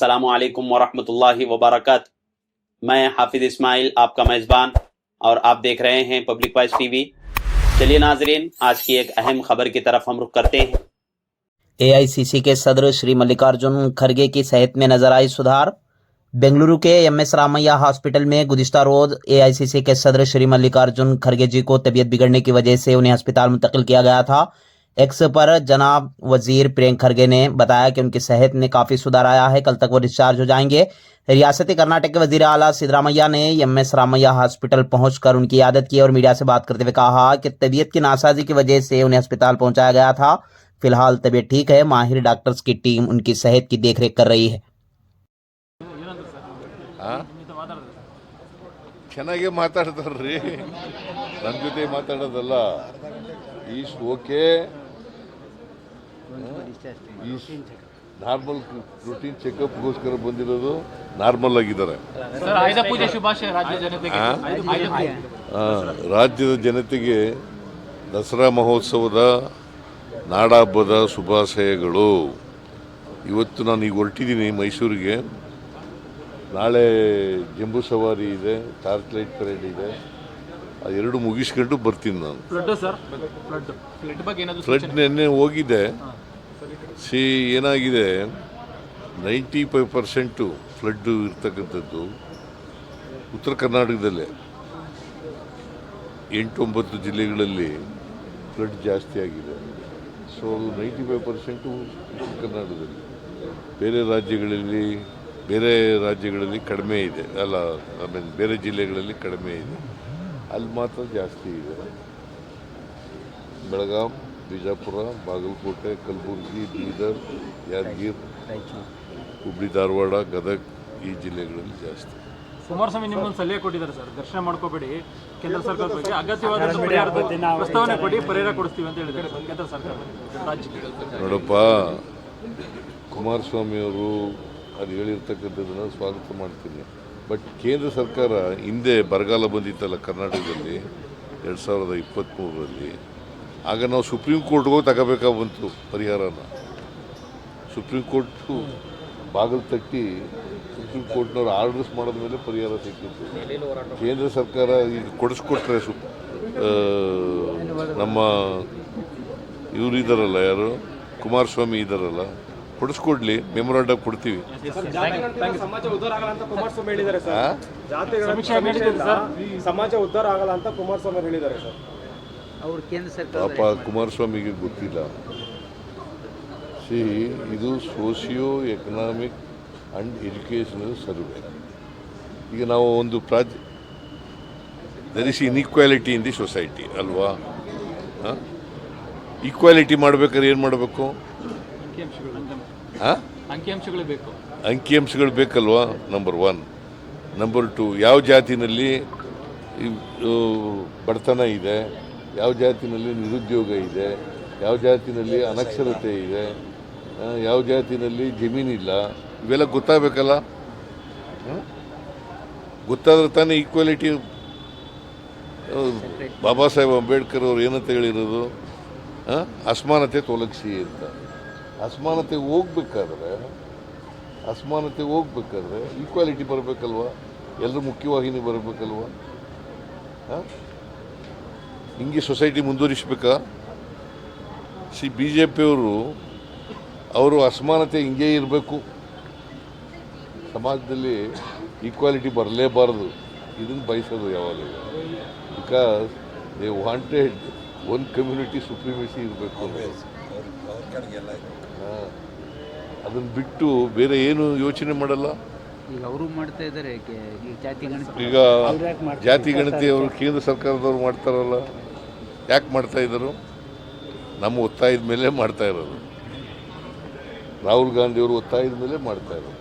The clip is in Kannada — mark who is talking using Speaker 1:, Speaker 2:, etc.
Speaker 1: السلام علیکم ورحمۃ اللہ وبرکاتہ۔ میں حافظ اسماعیل، آپ کا میزبان اور آپ دیکھ رہے ہیں پبلک وائس ٹی وی۔ چلیے ناظرین، آج کی ایک اہم خبر کی طرف
Speaker 2: ہم رخ کرتے ہیں۔ اے آئی سی سی کے صدر شری ملکارجن کھرگے کی صحت میں نظر آئی سدھار۔ بنگلورو کے ایم ایس رامیا ہاسپٹل میں گزشتہ روز اے آئی سی سی کے صدر شری ملکارجن کھرگے جی کو طبیعت بگڑنے کی وجہ سے انہیں ہسپتال منتقل کیا گیا تھا۔ एक्स पर जनाब वजीर प्रियंक खड़गे ने बताया कि उनकी सेहत में काफ़ी सुधार आया है कल तक वो डिस्चार्ज हो जाएंगे रियासती कर्नाटक के वजीर अला सिद्धरामैया ने एम एस रामैया हॉस्पिटल पहुंचकर उनकी आदत की और मीडिया से बात करते हुए कहा कि तबीयत की नासाजी की वजह से उन्हें अस्पताल पहुंचाया गया था फिलहाल तबीयत ठीक है माहिर डॉक्टर्स की टीम उनकी सेहत की देखरेख कर रही है
Speaker 3: ಆ? ಚೆನ್ನಾಗೇ ಮಾತಾಡ್ತಾರ್ರಿ ನನ್ನ ಜೊತೆ ಮಾತಾಡೋದಲ್ಲ ಈಸ್ ಓಕೆ ನಾರ್ಮಲ್ ರೂಟೀನ್ ಚೆಕಪ್ಗೋಸ್ಕರ ಬಂದಿರೋದು ನಾರ್ಮಲ್ ಆಗಿದ್ದಾರೆ.
Speaker 4: ಸರ್ ಆಯುಧ ಶುಭಾಶಯ ರಾಜ್ಯ ಜನತೆಗೆ.
Speaker 3: ಆ?
Speaker 4: ಆಯುಧ ಪೂಜೆ.
Speaker 3: ಆ, ರಾಜ್ಯದ ಜನತೆಗೆ ದಸರಾ ಮಹೋತ್ಸವದ ನಾಡಹಬ್ಬದ ಶುಭಾಶಯಗಳು. ಇವತ್ತು ನಾನು ಈಗ ಹೊರಟಿದ್ದೀನಿ ಮೈಸೂರಿಗೆ. ನಾಳೆ ಜಂಬೂ ಸವಾರಿ ಇದೆ ಟಾರ್ಚ್ ಲೈಟ್ ಪರೇಡ್ ಇದೆ. ಆ ಎರಡು ಮುಗಿಸ್ಕೊಂಡು ಬರ್ತೀನಿ ನಾನು.
Speaker 4: ಫ್ಲಡ್
Speaker 3: ನೆನ್ನೆ ಹೋಗಿದೆ. ಸಿ, ಏನಾಗಿದೆ? ನೈಂಟಿ ಫೈವ್ ಪರ್ಸೆಂಟು ಫ್ಲಡ್ಡು ಇರ್ತಕ್ಕಂಥದ್ದು ಉತ್ತರ ಕರ್ನಾಟಕದಲ್ಲೇ. ಎಂಟೊಂಬತ್ತು ಜಿಲ್ಲೆಗಳಲ್ಲಿ ಫ್ಲಡ್ ಜಾಸ್ತಿ ಆಗಿದೆ. ಸೊ ನೈಂಟಿ ಫೈವ್ ಪರ್ಸೆಂಟು ಉತ್ತರ ಕರ್ನಾಟಕದಲ್ಲಿ. ಬೇರೆ ರಾಜ್ಯಗಳಲ್ಲಿ ಬೇರೆ ರಾಜ್ಯಗಳಲ್ಲಿ ಕಡಿಮೆ ಇದೆ. ಅಲ್ಲ ಐ ಮೀನ್ ಬೇರೆ ಜಿಲ್ಲೆಗಳಲ್ಲಿ ಕಡಿಮೆ ಇದೆ. ಅಲ್ಲಿ ಮಾತ್ರ ಜಾಸ್ತಿ ಇದೆ. ಬೆಳಗಾಂ ಬಿಜಾಪುರ ಬಾಗಲಕೋಟೆ ಕಲಬುರಗಿ ಬೀದರ್ ಯಾದಗಿರ್ ಹುಬ್ಳಿ ಧಾರವಾಡ ಗದಗ ಈ ಜಿಲ್ಲೆಗಳಲ್ಲಿ ಜಾಸ್ತಿ.
Speaker 4: ಕುಮಾರಸ್ವಾಮಿ ನಿಮ್ಮೊಂದು ಸಲಹೆ ಕೊಟ್ಟಿದ್ದಾರೆ ಸರ್. ದರ್ಶನ ಮಾಡ್ಕೋಬೇಡಿ. ಕೇಂದ್ರ ಸರ್ಕಾರದ ಬಗ್ಗೆ ಅಗತ್ಯವಾದ ಪ್ರಸ್ತಾವನೆ ಕೊಡಿ ಪರಿಹಾರ ಕೊಡಿಸ್ತೀವಿ ಅಂತ ಹೇಳಿದ್ದಾರೆ ಕೇಂದ್ರ ಸರ್ಕಾರ. ರಾಜ್ಯಕ್ಕೆ
Speaker 3: ನೋಡಪ್ಪ ಕುಮಾರಸ್ವಾಮಿ ಅವರು ಅದು ಹೇಳಿರ್ತಕ್ಕಂಥದ್ದನ್ನು ಸ್ವಾಗತ ಮಾಡ್ತೀನಿ. ಬಟ್ ಕೇಂದ್ರ ಸರ್ಕಾರ ಹಿಂದೆ ಬರಗಾಲ ಬಂದಿತ್ತಲ್ಲ ಕರ್ನಾಟಕದಲ್ಲಿ ಎರಡು ಸಾವಿರದ ಇಪ್ಪತ್ತ್ಮೂರರಲ್ಲಿ ಆಗ ನಾವು ಸುಪ್ರೀಂ ಕೋರ್ಟ್ಗೂ ತಗೋಬೇಕಾಗ ಬಂತು ಪರಿಹಾರನ. ಸುಪ್ರೀಂ ಕೋರ್ಟು ಬಾಗಿಲು ತಟ್ಟಿ ಸುಪ್ರೀಂ ಕೋರ್ಟ್ನವ್ರು ಆರ್ಡರ್ಸ್ ಮಾಡಿದ ಮೇಲೆ ಪರಿಹಾರ ಸಿಕ್ಕಿತ್ತು. ಕೇಂದ್ರ ಸರ್ಕಾರ ಈಗ ಕೊಡಿಸ್ಕೊಟ್ರೆ ಸು ನಮ್ಮ ಇವರು ಇದ್ದಾರಲ್ಲ ಯಾರು? ಕುಮಾರಸ್ವಾಮಿ ಇದ್ದಾರಲ್ಲ ಕೊಡಿಸ್ಕೊಡ್ಲಿ ಮೆಮೊರಾಂಡ ಕೊಡ್ತೀವಿ.
Speaker 5: ಸಮಾಜ ಉದ್ಧಾರ ಆಗಲ್ಲ ಅಂತ ಕುಮಾರಸ್ವಾಮಿ ಹೇಳಿದ್ದಾರೆ ಸರ್. ಅವರು
Speaker 2: ಕೇಂದ್ರ ಸರ್ಕಾರ
Speaker 3: ಪಾಪ ಕುಮಾರಸ್ವಾಮಿಗೆ ಗೊತ್ತಿಲ್ಲ. ಸಿ ಇದು socio economic and educational survey. ಈಗ ನಾವು ಒಂದು ಪ್ರಾಜ್ there is inequality in the society ಅಲ್ವಾ? ಹಾಂ? ಈಕ್ವಾಲಿಟಿ ಮಾಡ್ಬೇಕಾದ್ರೆ ಏನು ಮಾಡಬೇಕು? ಹಾಂ?
Speaker 4: ಬೇಕು.
Speaker 3: ಅಂಕಿಅಂಶಗಳು ಬೇಕಲ್ವಾ ನಂಬರ್ ಒನ್ ನಂಬರ್ ಟು ಯಾವ ಜಾತಿನಲ್ಲಿ ಬಡತನ ಇದೆ? ಯಾವ ಜಾತಿನಲ್ಲಿ ನಿರುದ್ಯೋಗ ಇದೆ ಯಾವ ಜಾತಿನಲ್ಲಿ ಅನಕ್ಷರತೆ ಇದೆ ಯಾವ ಜಾತಿನಲ್ಲಿ ಜಮೀನಿಲ್ಲ ಇವೆಲ್ಲ ಗೊತ್ತಾಗಬೇಕಲ್ಲ? ಗೊತ್ತಾದ್ರೆ ತಾನೇ ಈಕ್ವಾಲಿಟಿ ಬಾಬಾ ಸಾಹೇಬ್ ಅಂಬೇಡ್ಕರ್ ಅವ್ರು ಏನಂತ ಹೇಳಿರೋದು? ಅಸಮಾನತೆ ತೊಲಗಿಸಿ ಅಂತ. ಅಸಮಾನತೆ ಹೋಗ್ಬೇಕಾದ್ರೆ ಅಸಮಾನತೆ ಹೋಗ್ಬೇಕಾದ್ರೆ ಈಕ್ವಾಲಿಟಿ ಬರಬೇಕಲ್ವಾ? ಎಲ್ಲರೂ ಮುಖ್ಯವಾಹಿನಿ ಬರಬೇಕಲ್ವಾ? ಆ? ಹಿಂಗೆ ಸೊಸೈಟಿ ಮುಂದುವರಿಸ್ಬೇಕಾ? ಸಿ ಬಿ ಜೆ ಪಿಯವರು ಅವರು ಅಸಮಾನತೆ ಹಿಂಗೆ ಇರಬೇಕು. ಸಮಾಜದಲ್ಲಿ ಈಕ್ವಾಲಿಟಿ ಬರಲೇಬಾರದು. ಇದನ್ನು ಬಯಸೋದು ಯಾವಾಗಲೂ. Because they wanted one community supremacy ಇರಬೇಕು ಅದನ್ನು ಬಿಟ್ಟು ಬೇರೆ ಏನು ಯೋಚನೆ ಮಾಡಲ್ಲ.
Speaker 6: ಈಗ ಅವರು ಮಾಡ್ತಾ ಇದ್ದಾರೆ ಜಾತಿ ಗಣತಿ
Speaker 3: ಈಗ ಜಾತಿ ಗಣತಿ ಅವರು ಕೇಂದ್ರ ಸರ್ಕಾರದವ್ರು ಮಾಡ್ತಾರಲ್ಲ. ಯಾಕೆ ಮಾಡ್ತಾ ಇದ್ದರು? ನಮ್ಮ ಒತ್ತಾಯದ ಮೇಲೆ ಮಾಡ್ತಾ ಇರೋದು. ರಾಹುಲ್ ಗಾಂಧಿಯವರು ಒತ್ತಾಯದ ಮೇಲೆ ಮಾಡ್ತಾ ಇರೋದು.